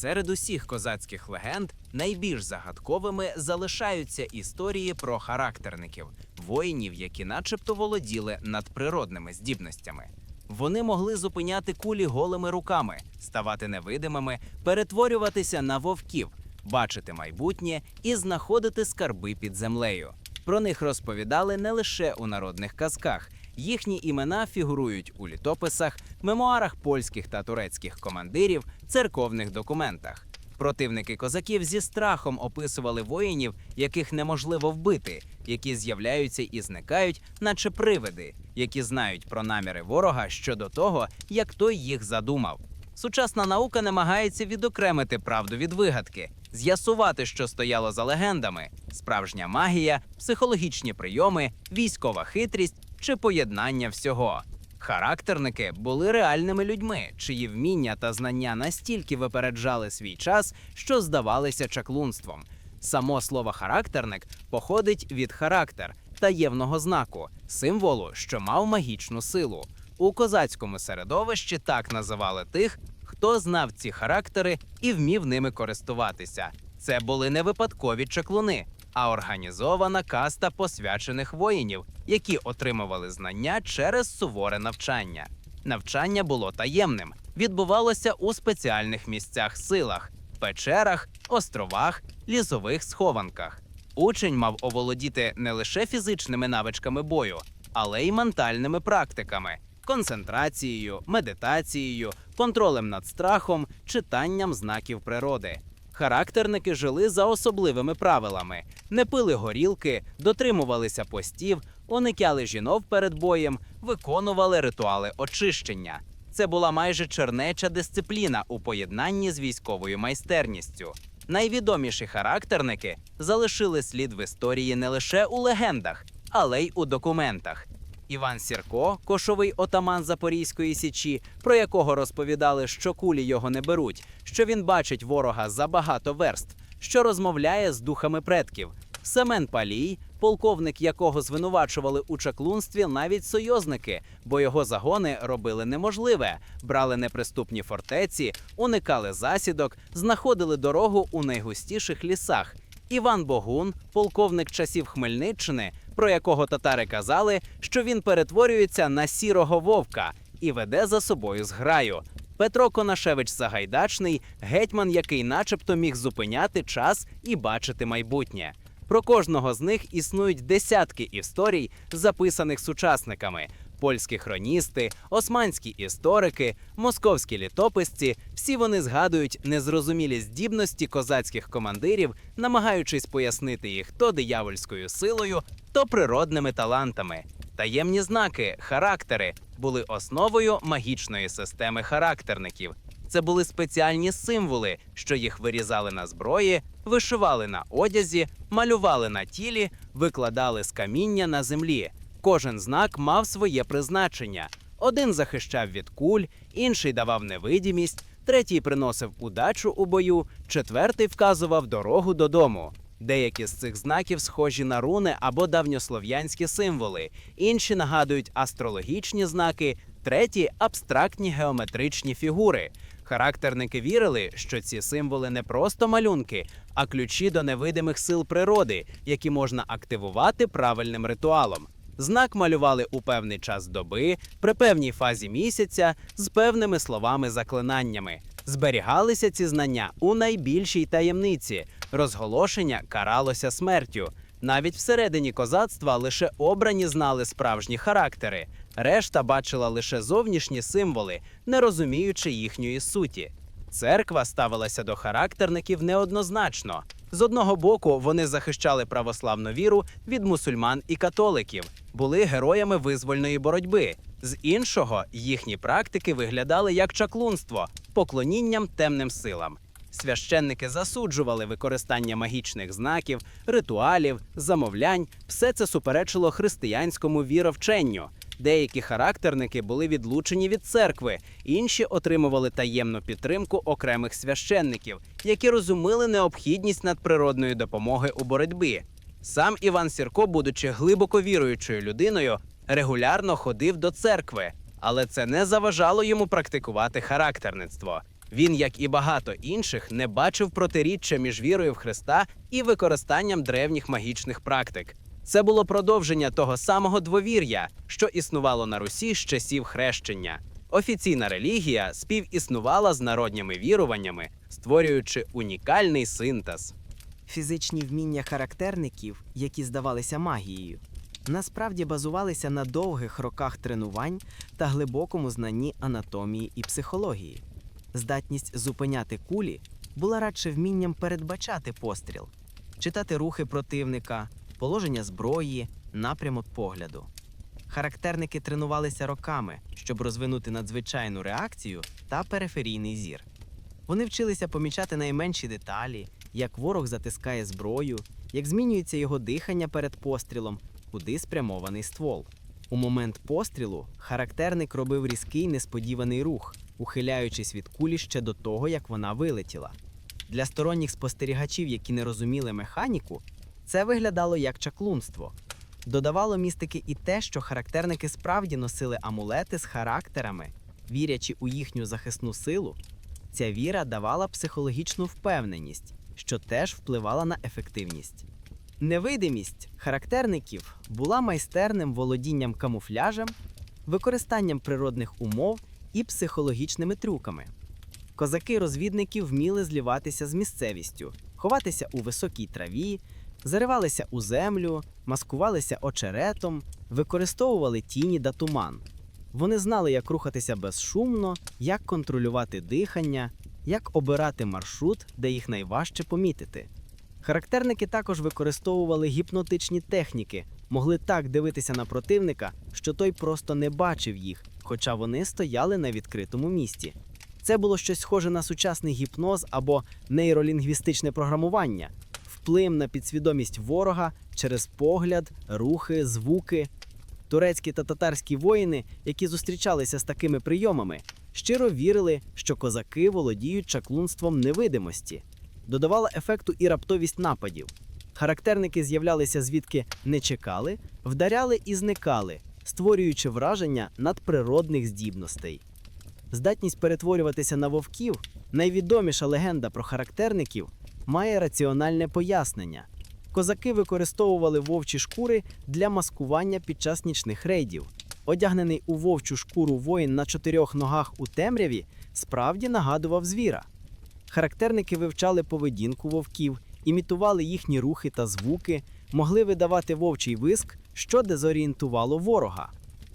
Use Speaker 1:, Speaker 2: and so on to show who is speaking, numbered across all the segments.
Speaker 1: Серед усіх козацьких легенд найбільш загадковими залишаються історії про характерників, воїнів, які начебто володіли надприродними здібностями. Вони могли зупиняти кулі голими руками, ставати невидимими, перетворюватися на вовків, бачити майбутнє і знаходити скарби під землею. Про них розповідали не лише у народних казках. Їхні імена фігурують у літописах, мемуарах польських та турецьких командирів, церковних документах. Противники козаків зі страхом описували воїнів, яких неможливо вбити, які з'являються і зникають, наче привиди, які знають про наміри ворога щодо того, як той їх задумав. Сучасна наука намагається відокремити правду від вигадки, з'ясувати, що стояло за легендами: справжня магія, психологічні прийоми, військова хитрість чи поєднання всього. Характерники були реальними людьми, чиї вміння та знання настільки випереджали свій час, що здавалися чаклунством. Само слово характерник походить від характер таємного знаку, символу, що мав магічну силу. У козацькому середовищі так називали тих, хто знав ці характери і вмів ними користуватися. Це були не випадкові чаклуни, а організована каста посвячених воїнів, які отримували знання через суворе навчання. Навчання було таємним, відбувалося у спеціальних місцях силах, печерах, островах, лісових схованках. Учень мав оволодіти не лише фізичними навичками бою, але й ментальними практиками, концентрацією, медитацією, контролем над страхом, читанням знаків природи. Характерники жили за особливими правилами: не пили горілки, дотримувалися постів, уникали жінок перед боєм, виконували ритуали очищення. Це була майже чернеча дисципліна у поєднанні з військовою майстерністю. Найвідоміші характерники залишили слід в історії не лише у легендах, але й у документах. Іван Сірко, кошовий отаман Запорізької січі, про якого розповідали, що кулі його не беруть, що він бачить ворога за багато верств, що розмовляє з духами предків. Семен Палій, полковник якого звинувачували у чаклунстві навіть союзники, бо його загони робили неможливе, брали неприступні фортеці, уникали засідок, знаходили дорогу у найгустіших лісах. Іван Богун, полковник часів Хмельниччини, про якого татари казали, що він перетворюється на сірого вовка і веде за собою зграю. Петро Конашевич Сагайдачний, гетьман, який начебто міг зупиняти час і бачити майбутнє. Про кожного з них існують десятки історій, записаних сучасниками. Польські хроністи, османські історики, московські літописці всі вони згадують незрозумілі здібності козацьких командирів, намагаючись пояснити їх то диявольською силою, то природними талантами. Таємні знаки, характери були основою магічної системи характерників. Це були спеціальні символи, що їх вирізали на зброї, вишивали на одязі, малювали на тілі, викладали з каміння на землі. Кожен знак мав своє призначення. Один захищав від куль, інший давав невидимість, третій приносив удачу у бою, четвертий вказував дорогу додому. Деякі з цих знаків схожі на руни або давньослов'янські символи, інші нагадують астрологічні знаки, треті абстрактні геометричні фігури. Характерники вірили, що ці символи не просто малюнки, а ключі до невидимих сил природи, які можна активувати правильним ритуалом. Знак малювали у певний час доби, при певній фазі місяця, з певними словами-заклинаннями. Зберігалися ці знання у найбільшій таємниці. Розголошення каралося смертю. Навіть всередині козацтва лише обрані знали справжні характери. Решта бачила лише зовнішні символи, не розуміючи їхньої суті. Церква ставилася до характерників неоднозначно. З одного боку, вони захищали православну віру від мусульман і католиків, були героями визвольної боротьби. З іншого, їхні практики виглядали як чаклунство, поклонінням темним силам. Священники засуджували використання магічних знаків, ритуалів, замовлянь. Все це суперечило християнському віровченню. Деякі характерники були відлучені від церкви, інші отримували таємну підтримку окремих священників, які розуміли необхідність надприродної допомоги у боротьбі. Сам Іван Сірко, будучи глибоко віруючою людиною, регулярно ходив до церкви, але це не заважало йому практикувати характерництво.
Speaker 2: Він, як і багато інших, не бачив протиріччя між вірою в Христа і використанням древніх магічних практик. Це було продовження того самого двовір'я, що існувало на Русі з часів хрещення. Офіційна релігія співіснувала з народніми віруваннями, створюючи унікальний синтез.
Speaker 1: Фізичні вміння характерників, які здавалися магією, насправді базувалися на довгих роках тренувань та глибокому знанні анатомії і психології. Здатність зупиняти кулі була радше вмінням передбачати постріл, читати рухи противника, положення зброї, напрямок погляду. Характерники тренувалися роками, щоб розвинути надзвичайну реакцію та периферійний зір. Вони вчилися помічати найменші деталі, як ворог затискає зброю, як змінюється його дихання перед пострілом, куди спрямований ствол. У момент пострілу характерник робив різкий несподіваний рух, ухиляючись від кулі ще до того, як вона вилетіла. Для сторонніх спостерігачів, які не розуміли механіку, це виглядало як чаклунство. Додавало містики і те, що характерники справді носили амулети з характерами, вірячи у їхню захисну силу, Ця віра давала психологічну впевненість, що теж впливала на ефективність. Невидимість характерників була майстерним володінням камуфляжем, використанням природних умов і психологічними трюками. Козаки-розвідники вміли зліватися з місцевістю, ховатися у високій траві, заривалися у землю, маскувалися очеретом, використовували тіні та туман. Вони знали, як рухатися безшумно, як контролювати дихання, як обирати маршрут, де їх найважче помітити. Характерники також використовували гіпнотичні техніки, могли так дивитися на противника, що той просто не бачив їх, хоча вони стояли на відкритому місці. Це було щось схоже на сучасний гіпноз або нейролінгвістичне програмування, вплив на підсвідомість ворога через погляд, рухи, звуки. Турецькі та татарські воїни, які зустрічалися з такими прийомами, щиро вірили, що козаки володіють чаклунством невидимості. Додавала ефекту і раптовість нападів. Характерники з'являлися звідки не чекали, вдаряли і зникали, створюючи враження надприродних здібностей. Здатність перетворюватися на вовків, найвідоміша легенда про характерників, має раціональне пояснення. Козаки використовували вовчі шкури для маскування під час нічних рейдів. Одягнений у вовчу шкуру воїн на чотирьох ногах у темряві справді нагадував звіра. Характерники вивчали поведінку вовків, імітували їхні рухи та звуки, могли видавати вовчий виск, що дезорієнтувало ворога.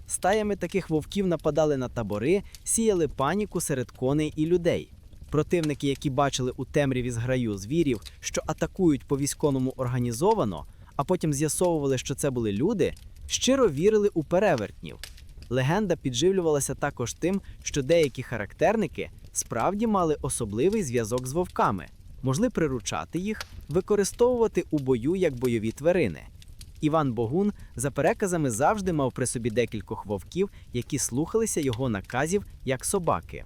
Speaker 1: Стаями таких вовків нападали на табори, сіяли паніку серед коней і людей. Противники, які бачили у темряві зграю звірів, що атакують по військовому організовано, а потім з'ясовували, що це були люди, щиро вірили у перевертнів. Легенда підживлювалася також тим, що деякі характерники справді мали особливий зв'язок з вовками, могли приручати їх, використовувати у бою як бойові тварини. Іван Богун, за переказами, завжди мав при собі декількох вовків, які слухалися його наказів як собаки.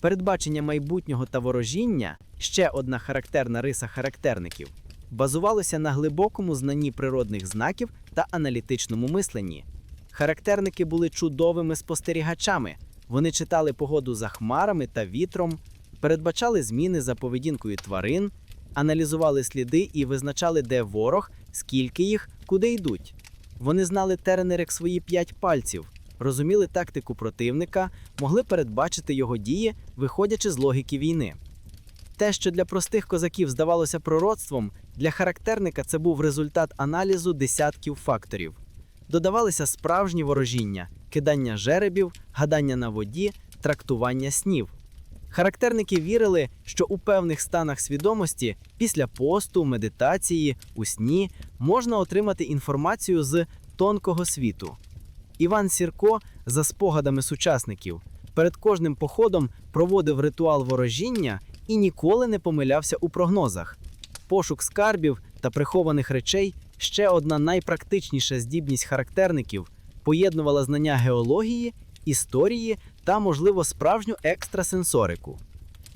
Speaker 1: Передбачення майбутнього та ворожіння ще одна характерна риса характерників базувалося на глибокому знанні природних знаків та аналітичному мисленні. Характерники були чудовими спостерігачами. Вони читали погоду за хмарами та вітром, передбачали зміни за поведінкою тварин, аналізували сліди і визначали, де ворог, скільки їх, куди йдуть. Вони знали терени свої п'ять пальців, розуміли тактику противника, могли передбачити його дії, виходячи з логіки війни. Те, що для простих козаків здавалося пророцтвом, для характерника це був результат аналізу десятків факторів. Додавалися справжні ворожіння, кидання жеребів, гадання на воді, трактування снів. Характерники вірили, що у певних станах свідомості після посту, медитації, у сні можна отримати інформацію з тонкого світу. Іван Сірко, за спогадами сучасників, перед кожним походом проводив ритуал ворожіння і ніколи не помилявся у прогнозах. Пошук скарбів та прихованих речей ще одна найпрактичніша здібність характерників поєднувала знання геології, історії та, можливо, справжню екстрасенсорику.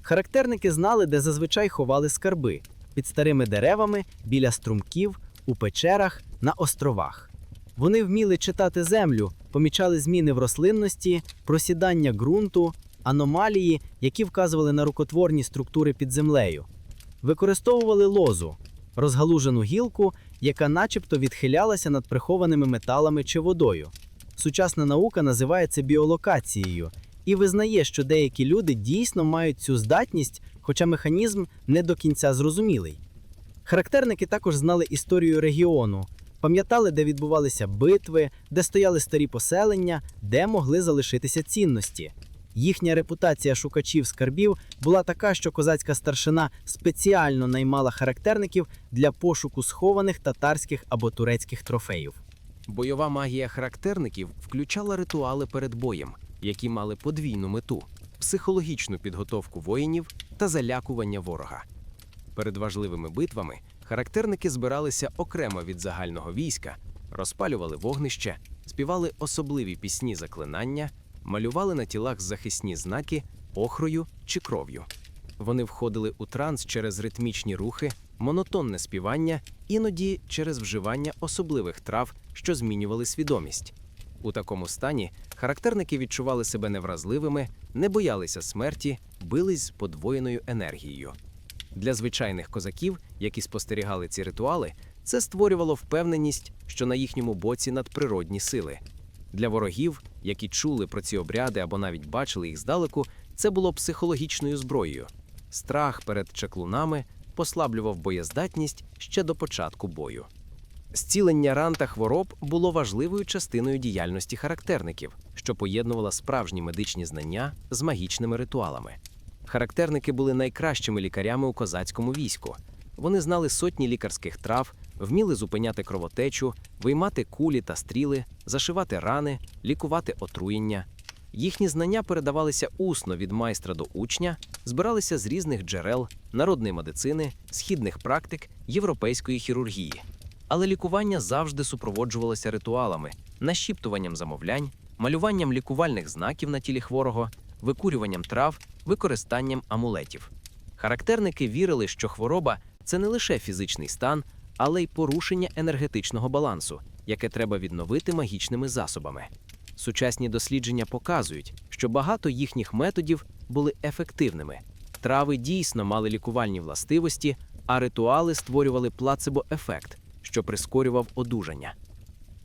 Speaker 1: Характерники знали, де зазвичай ховали скарби під старими деревами, біля струмків, у печерах, на островах. Вони вміли читати землю, помічали зміни в рослинності, просідання ґрунту,
Speaker 3: аномалії, які вказували на рукотворні структури під землею. Використовували лозу розгалужену гілку, яка начебто відхилялася над прихованими металами чи водою. Сучасна наука називає це біолокацією і визнає, що деякі люди дійсно мають цю здатність, хоча механізм не до кінця зрозумілий. Характерники також знали історію регіону, пам'ятали, де відбувалися битви, де стояли старі поселення, де могли залишитися цінності. Їхня репутація шукачів скарбів була така, що козацька старшина спеціально наймала характерників для пошуку схованих татарських або турецьких трофеїв.
Speaker 4: Бойова магія характерників включала ритуали перед боєм, які мали подвійну мету психологічну підготовку воїнів та залякування ворога. Перед важливими битвами характерники збиралися окремо від загального війська, розпалювали вогнище, співали особливі пісні заклинання, малювали на тілах захисні знаки охрою чи кров'ю. Вони входили у транс через ритмічні рухи, монотонне співання, іноді через вживання особливих трав, що змінювали свідомість. У такому стані характерники відчували себе невразливими, не боялися смерті, бились з подвоєною енергією. Для звичайних козаків, які спостерігали ці ритуали, це створювало впевненість, що на їхньому боці надприродні сили. Для ворогів, які чули про ці обряди або навіть бачили їх здалеку, це було психологічною зброєю. Страх перед чаклунами послаблював боєздатність ще до початку бою. Зцілення ран та хвороб було важливою частиною діяльності характерників, що поєднувала справжні медичні знання з магічними ритуалами. Характерники були найкращими лікарями у козацькому війську. Вони знали сотні лікарських трав, вміли зупиняти кровотечу, виймати кулі та стріли, зашивати рани, лікувати отруєння. Їхні знання передавалися усно від майстра до учня, збиралися з різних джерел народної медицини, східних практик, європейської хірургії. Але лікування завжди супроводжувалося ритуалами, нашіптуванням замовлянь, малюванням лікувальних знаків на тілі хворого, викурюванням трав, використанням амулетів. Характерники вірили, що хвороба це не лише фізичний стан, але й порушення енергетичного балансу, яке треба відновити магічними засобами. Сучасні дослідження показують, що багато їхніх методів були ефективними. Трави дійсно мали лікувальні властивості, а ритуали створювали плацебо-ефект, що прискорював одужання.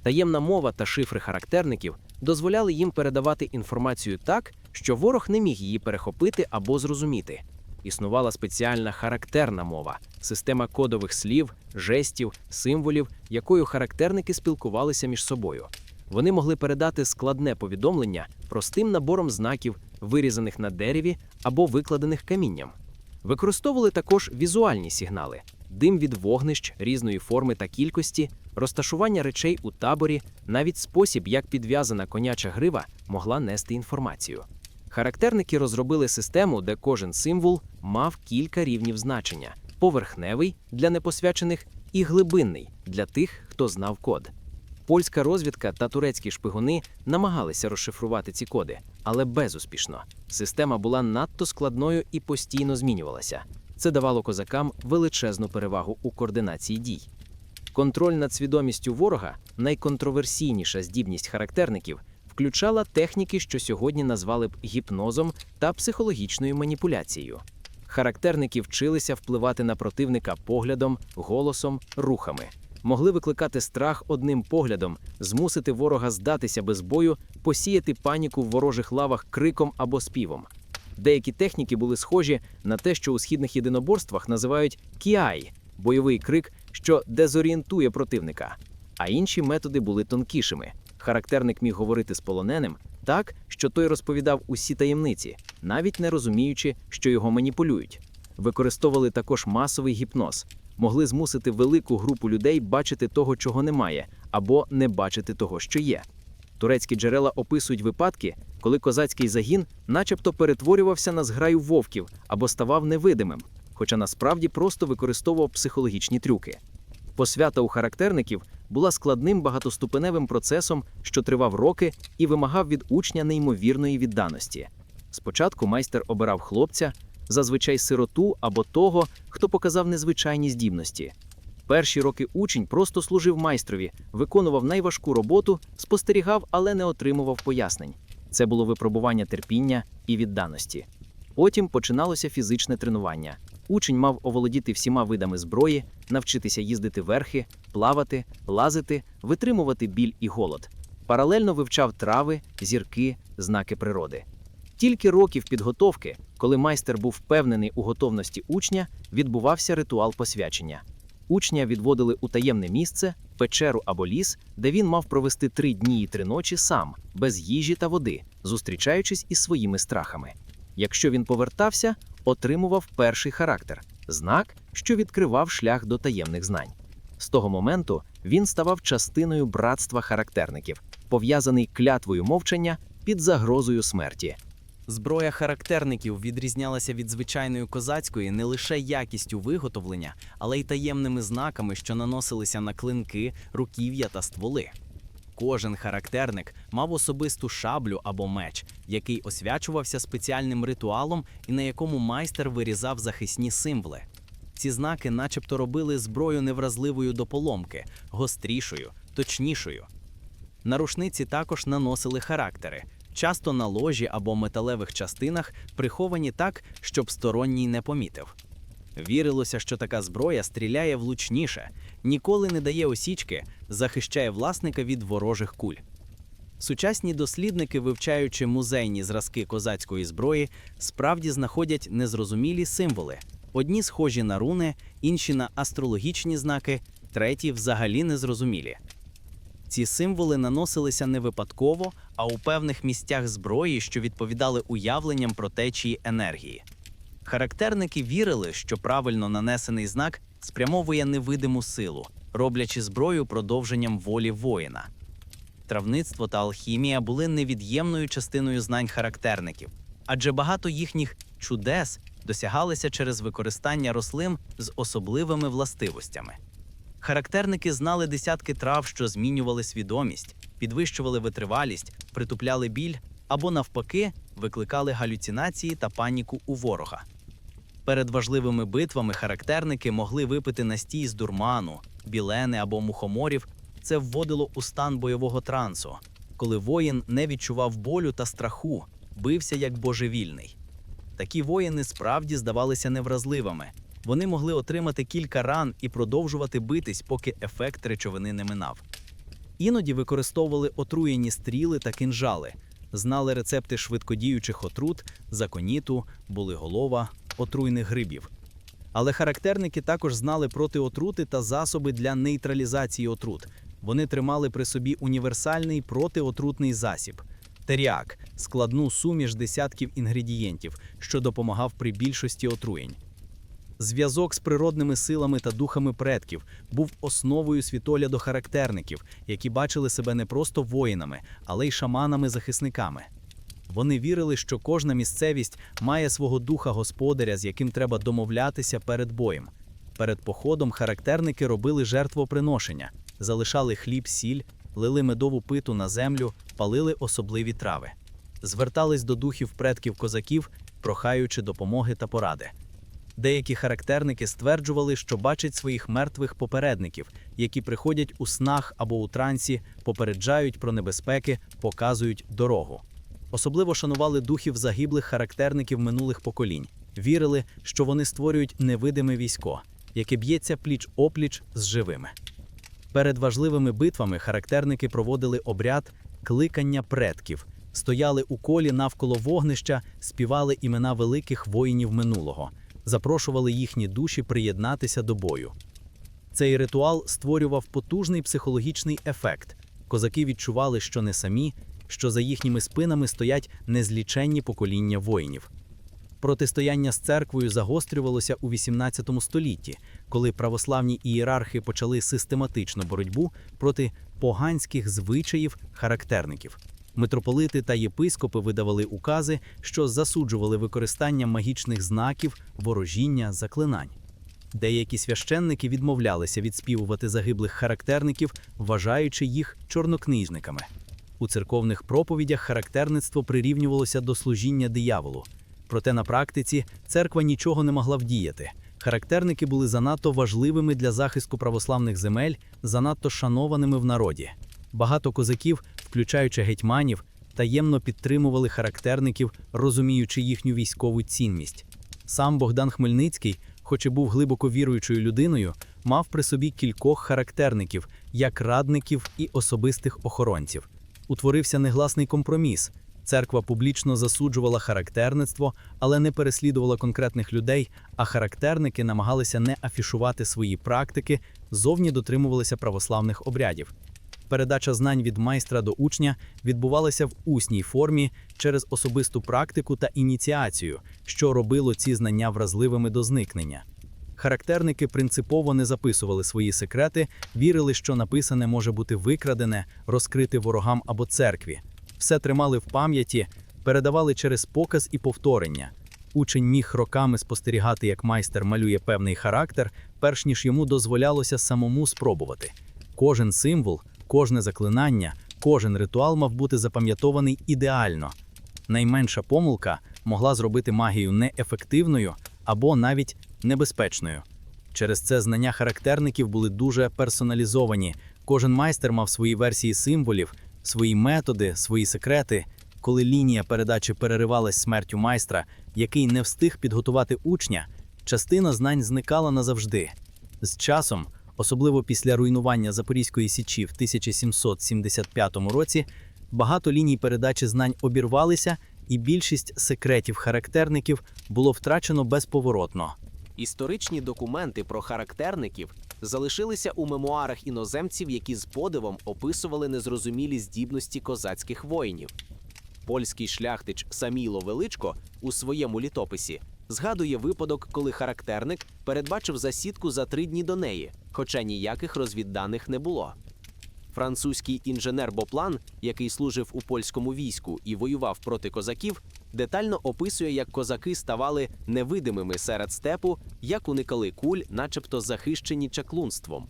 Speaker 4: Таємна мова та шифри характерників дозволяли їм передавати інформацію так, що ворог не міг її перехопити або зрозуміти. Існувала спеціальна характерна мова, система кодових слів, жестів, символів, якою характерники спілкувалися між собою. Вони могли передати складне повідомлення простим набором знаків, вирізаних на дереві або викладених камінням. Використовували також візуальні сигнали: дим від вогнищ різної форми та кількості, розташування речей у таборі, навіть спосіб, як підв'язана коняча грива могла нести інформацію. Характерники розробили систему, де кожен символ мав кілька рівнів значення: поверхневий для непосвячених і глибинний для тих, хто знав код. Польська розвідка та турецькі шпигуни намагалися розшифрувати ці коди, але безуспішно. Система була надто складною і постійно змінювалася. Це давало козакам величезну перевагу у координації дій. Контроль над свідомістю ворога, найконтроверсійніша здібність характерників, включала техніки, що сьогодні назвали б гіпнозом та психологічною маніпуляцією. Характерники вчилися впливати на противника поглядом, голосом, рухами. Могли викликати страх одним поглядом, змусити ворога здатися без бою, посіяти паніку в ворожих лавах криком або співом. Деякі техніки були схожі на те, що у східних єдиноборствах називають кіай бойовий крик, що дезорієнтує противника. А інші методи були тонкішими. Характерник міг говорити з полоненим так, що той розповідав усі таємниці, навіть не розуміючи, що його маніпулюють. Використовували також масовий гіпноз, могли змусити велику групу людей бачити того, чого немає, або не бачити того, що є. Турецькі джерела описують випадки, коли козацький загін начебто перетворювався на зграю вовків або ставав невидимим, хоча насправді просто використовував психологічні трюки. Посвята у характерників була складним багатоступеневим процесом, що тривав роки і вимагав від учня неймовірної відданості. Спочатку майстер обирав хлопця, зазвичай сироту або того, хто показав незвичайні здібності. Перші роки учень просто служив майстрові, виконував найважку роботу, спостерігав, але не отримував пояснень.
Speaker 5: Це було випробування терпіння і відданості. Потім починалося фізичне тренування. Учень мав оволодіти всіма видами зброї, навчитися їздити верхи, плавати, лазити, витримувати біль і голод. Паралельно вивчав трави, зірки, знаки природи. Тільки років підготовки, коли майстер був впевнений у готовності учня, відбувався ритуал посвячення. Учня відводили у таємне місце, печеру або ліс, де він мав провести три дні і три ночі сам, без їжі та води, зустрічаючись із своїми страхами. Якщо він повертався, отримував перший характер знак, що відкривав шлях до таємних знань. З того моменту він ставав частиною братства характерників, пов'язаний клятвою мовчання під загрозою смерті.
Speaker 1: Зброя характерників відрізнялася від звичайної козацької не лише якістю виготовлення, але й таємними знаками, що наносилися на клинки, руків'я та стволи. Кожен характерник мав особисту шаблю або меч, який освячувався спеціальним ритуалом і на якому майстер вирізав захисні символи. Ці знаки, начебто, робили зброю невразливою до поломки, гострішою, точнішою. На рушниці також наносили характери, часто на ложі або металевих частинах, приховані так, щоб сторонній не помітив. Вірилося, що така зброя стріляє влучніше, ніколи не дає осічки, захищає власника від ворожих куль. Сучасні дослідники, вивчаючи музейні зразки козацької зброї, справді знаходять незрозумілі символи: одні схожі на руни, інші на астрологічні знаки, треті взагалі незрозумілі. Ці символи наносилися не випадково, а у певних місцях зброї, що відповідали уявленням про течії енергії. Характерники вірили, що правильно нанесений знак спрямовує невидиму силу, роблячи зброю продовженням волі воїна. Травництво та алхімія були невід'ємною частиною знань характерників, адже багато їхніх чудес досягалися через використання рослин з особливими властивостями. Характерники знали десятки трав, що змінювали свідомість, підвищували витривалість, притупляли біль або, навпаки, викликали галюцинації та паніку у ворога. Перед важливими битвами характерники могли випити настій з дурману, білени або мухоморів. Це вводило у стан бойового трансу, коли воїн не відчував болю та страху, бився як божевільний. Такі воїни справді здавалися невразливими. Вони могли отримати кілька ран і продовжувати битись, поки ефект речовини не минав. Іноді використовували отруєні стріли та кинжали, знали рецепти швидкодіючих отрут, законіту, булиголова, отруйних грибів. Але характерники також знали протиотрути та засоби для нейтралізації отрут. Вони тримали при собі універсальний протиотрутний засіб теріак, складну суміш десятків інгредієнтів, що допомагав при більшості отруєнь. Зв'язок з природними силами та духами предків був основою світогляду характерників, які бачили себе не просто воїнами, але й шаманами-захисниками. Вони вірили, що кожна місцевість має свого духа господаря, з яким треба домовлятися перед боєм. Перед походом характерники робили жертвоприношення, залишали хліб, сіль, лили медову питу на землю, палили особливі трави, звертались до духів предків козаків, прохаючи допомоги та поради. Деякі характерники стверджували, що бачать своїх мертвих попередників, які приходять у снах або у трансі, попереджають про небезпеки, показують дорогу. Особливо шанували духів загиблих характерників минулих поколінь, вірили, що вони створюють невидиме військо, яке б'ється пліч опліч з живими. Перед важливими битвами характерники проводили обряд кликання предків, стояли у колі навколо вогнища, співали імена великих воїнів минулого, запрошували їхні душі приєднатися до бою. Цей ритуал створював потужний психологічний ефект. Козаки відчували, що не самі, що за їхніми спинами стоять незліченні покоління воїнів. Протистояння з церквою загострювалося у XVIII столітті, коли православні ієрархи почали систематичну боротьбу проти поганських звичаїв характерників. Митрополити та єпископи видавали укази, що засуджували використання магічних знаків, ворожіння, заклинань. Деякі священники відмовлялися відспівувати загиблих характерників, вважаючи їх чорнокнижниками. У церковних проповідях характерництво прирівнювалося до служіння дияволу. Проте на практиці церква нічого не могла вдіяти. Характерники були занадто важливими для захисту православних земель, занадто шанованими в народі. Багато козаків, включаючи гетьманів,
Speaker 6: таємно підтримували характерників, розуміючи їхню військову цінність. Сам Богдан Хмельницький, хоч і був глибоко віруючою людиною, мав при собі кількох характерників, як радників і особистих охоронців. Утворився негласний компроміс. Церква публічно засуджувала характерництво, але не переслідувала конкретних людей, а характерники намагалися не афішувати свої практики, зовні дотримувалися православних обрядів. Передача знань від майстра до учня відбувалася в усній формі через особисту практику та ініціацію, що робило ці знання вразливими до зникнення. Характерники принципово не записували свої секрети, вірили, що написане може бути викрадене, розкрите ворогам або церкві. Все тримали в пам'яті, передавали через показ і повторення. Учень міг роками спостерігати, як майстер малює певний характер, перш ніж йому дозволялося самому спробувати. Кожен символ, кожне заклинання, кожен ритуал мав бути запам'ятований ідеально. Найменша помилка могла зробити магію неефективною або навіть небезпечною. Через це знання характерників були дуже персоналізовані. Кожен майстер мав свої версії символів, свої методи, свої секрети. Коли лінія передачі переривалась смертю майстра, який не встиг підготувати учня, частина знань зникала назавжди. З часом, особливо після руйнування Запорізької січі в 1775 році, багато ліній передачі знань обірвалися, і більшість секретів характерників було втрачено безповоротно.
Speaker 1: Історичні документи про характерників залишилися у мемуарах іноземців, які з подивом описували незрозумілі здібності козацьких воїнів. Польський шляхтич Саміло Величко у своєму літописі згадує випадок, коли характерник передбачив засідку за три дні до неї, хоча ніяких розвідданих не було. Французький інженер Боплан, який служив у польському війську і воював проти козаків, детально описує, як козаки ставали невидимими серед степу, як уникали куль, начебто захищені чаклунством.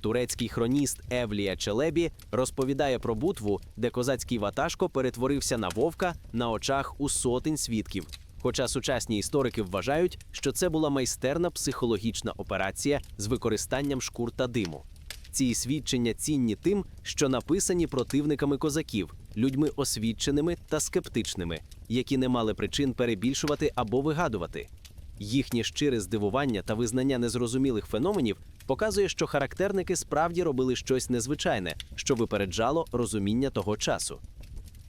Speaker 1: Турецький хроніст Евлія Челебі розповідає про бутву, де козацький ватажко перетворився на вовка на очах у сотень свідків. Хоча сучасні історики вважають, що це була майстерна психологічна операція з використанням шкур та диму. Ці свідчення цінні тим, що написані противниками козаків, людьми освіченими та скептичними, які не мали причин перебільшувати або вигадувати. Їхнє щире здивування та визнання незрозумілих феноменів показує, що характерники справді робили щось незвичайне, що випереджало розуміння того часу.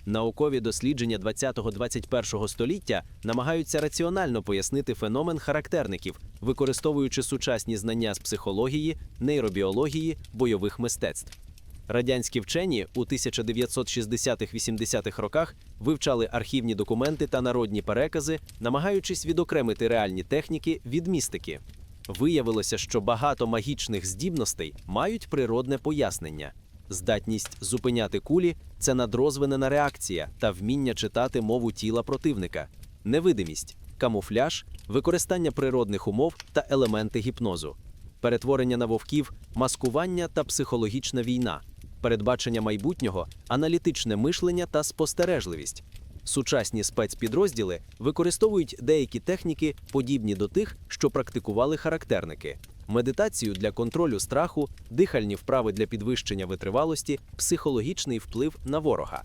Speaker 1: Наукові дослідження 20-21 століття намагаються раціонально пояснити феномен характерників, використовуючи сучасні знання з психології, нейробіології, бойових мистецтв. Радянські вчені у 1960-80-х роках вивчали архівні документи та народні перекази, намагаючись відокремити реальні техніки від містики. Виявилося, що багато магічних здібностей мають природне пояснення. Здатність зупиняти кулі це надрозвинена реакція та вміння читати мову тіла противника, невидимість, камуфляж, використання природних умов та елементи гіпнозу, перетворення на вовків, маскування та психологічна війна, передбачення майбутнього, аналітичне мишлення та спостережливість. Сучасні спецпідрозділи використовують деякі техніки, подібні до тих, що практикували характерники: медитацію для контролю страху, дихальні вправи для підвищення витривалості, психологічний вплив на ворога.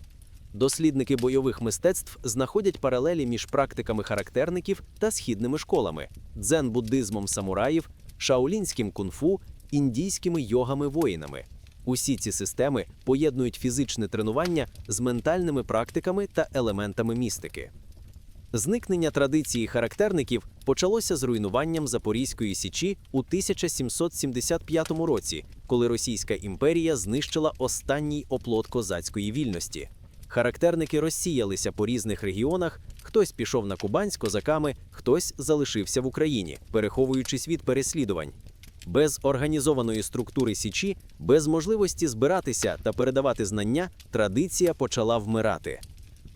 Speaker 1: Дослідники бойових мистецтв знаходять паралелі між практиками характерників та східними школами, дзен-буддизмом самураїв, шаолінським кунг-фу, індійськими йогами воїнами. Усі ці системи поєднують фізичне тренування з ментальними практиками та елементами містики. Зникнення традиції характерників почалося з руйнуванням Запорізької січі у 1775 році, коли Російська імперія знищила останній оплот козацької вільності. Характерники розсіялися по різних регіонах, хтось пішов на Кубань з козаками, хтось залишився в Україні, переховуючись від переслідувань. Без організованої структури січі, без можливості збиратися та передавати знання, традиція почала вмирати.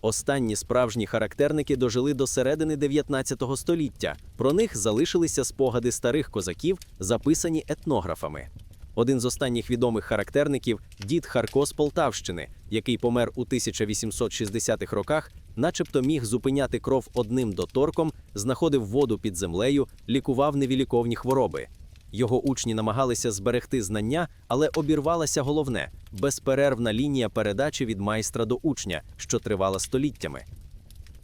Speaker 1: Останні справжні характерники дожили до середини 19 століття. Про них залишилися спогади старих козаків, записані етнографами. Один з останніх відомих характерників дід Харко з Полтавщини, який помер у 1860-х роках, начебто міг зупиняти кров одним доторком, знаходив воду під землею, лікував невіліковні хвороби. Його учні намагалися зберегти знання, але обірвалася головне безперервна лінія передачі від майстра до учня, що тривала століттями.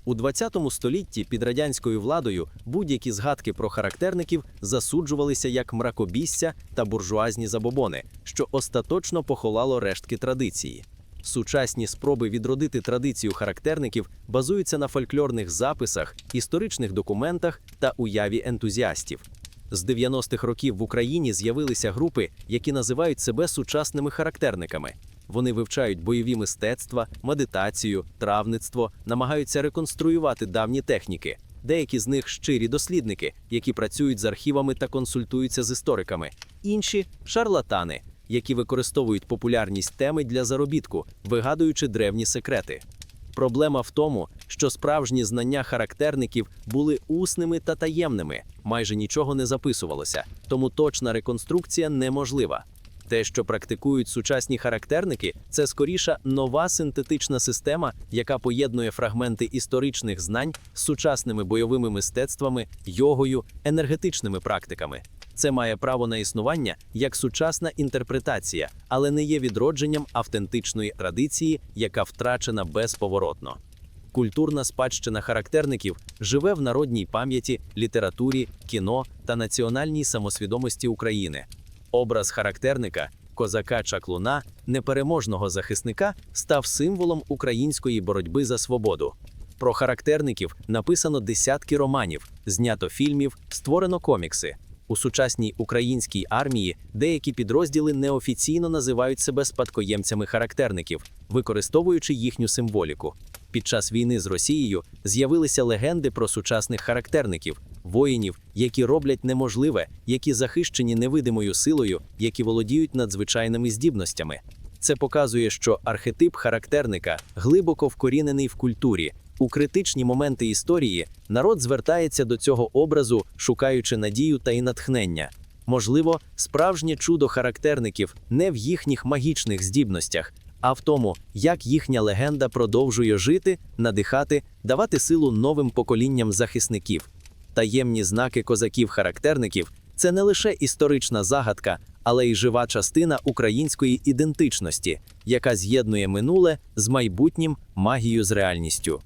Speaker 1: У 20 столітті під радянською владою будь-які згадки про характерників засуджувалися як мракобісся та буржуазні забобони, що остаточно похолало рештки традиції. Сучасні спроби відродити традицію характерників базуються на фольклорних записах, історичних документах та уяві ентузіастів. З 90-х років в Україні з'явилися групи, які називають себе сучасними характерниками. Вони вивчають бойові мистецтва, медитацію, травництво, намагаються реконструювати давні техніки. Деякі з них щирі дослідники, які працюють з архівами та консультуються з істориками. Інші шарлатани, які використовують популярність теми для заробітку, вигадуючи древні секрети. Проблема в тому, що справжні знання характерників були усними та таємними, майже нічого не записувалося, тому точна реконструкція неможлива. Те, що практикують сучасні характерники, це скоріше нова синтетична система, яка поєднує фрагменти історичних знань з сучасними бойовими мистецтвами, йогою, енергетичними практиками. Це має право на існування як сучасна інтерпретація, але не є відродженням автентичної традиції, яка втрачена безповоротно. Культурна спадщина характерників живе в народній пам'яті, літературі, кіно та національній самосвідомості України. Образ характерника, козака-чаклуна, непереможного захисника став символом української боротьби за свободу. Про характерників написано десятки романів, знято фільмів, створено комікси. У сучасній українській армії деякі підрозділи неофіційно називають себе спадкоємцями характерників, використовуючи їхню символіку. Під час війни з Росією з'явилися легенди про сучасних характерників, воїнів, які роблять неможливе, які захищені невидимою силою, які володіють надзвичайними здібностями. Це показує, що архетип характерника глибоко вкорінений в культурі. У критичні моменти історії народ звертається до цього образу, шукаючи надію та й натхнення. Можливо, справжнє чудо характерників не в їхніх магічних здібностях, а в тому, як їхня легенда продовжує жити, надихати, давати силу новим поколінням захисників. Таємні знаки козаків-характерників це не лише історична загадка, але й жива частина української ідентичності, яка з'єднує минуле з майбутнім магію з реальністю.